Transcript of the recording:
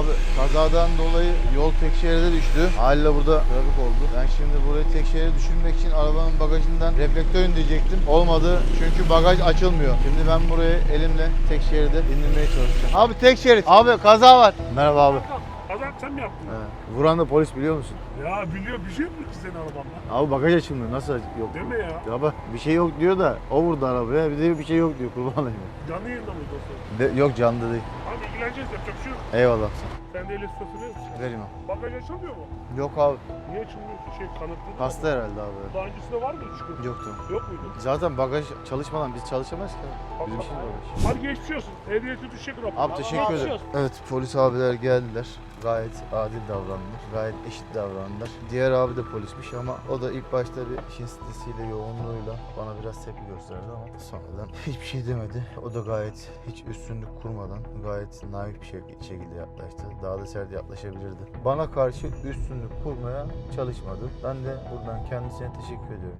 Abi kazadan dolayı yol tek şeride düştü. Haliyle burada trafik oldu. Ben şimdi burayı tek şeride düşürmek için arabanın bagajından reflektör indirecektim. Olmadı çünkü bagaj açılmıyor. Şimdi ben burayı elimle tek şeride indirmeye çalışacağım. Abi tek şerit. Abi kaza var. Merhaba abi. Kazan sen mi yaptın? He. Vuran da polis biliyor musun? Ya biliyor bir şey mi ki senin arabanda? Abi bagaj açılmıyor. Nasıl yok? Deme ya. Ya bak bir şey yok diyor da o vurdu arabaya. Bir de bir şey yok diyor kurban olayım. Canlı yayında mıydı o? De, yok canlı değil. Hadi ilgileneceğiz yapacak bir şey yok. Eyvallah. Sen de sırası verir misin? Vereyim abi. Bagaj açılmıyor mu? Yok abi. Niye açılmıyor ki? Şey kanıtlı mı? Hasta herhalde abi. Daha öncesinde var mıydı sıkıntı? Yoktu. Yok muydu? Zaten bagaj çalışmadan biz çalışamayız ki. Bizim işimiz bagaj. Hadi geçmiş olsun. Ehliyeti düşecek rapor. Abi teşekkür ederim. Evet polis abiler geldiler. Gayet adil davrandılar. Gayet eşit davrandılar. Diğer abi de polismiş ama o da ilk başta bir işin stresiyle, yoğunluğuyla bana biraz tepki gösterdi ama sonradan hiçbir şey demedi. O da gayet hiç üstünlük kurmadan gayet naif bir şekilde yaklaştı. Daha da sert yaklaşabilirdi. Bana karşı üstünlük kurmaya çalışmadı. Ben de buradan kendisine teşekkür ediyorum.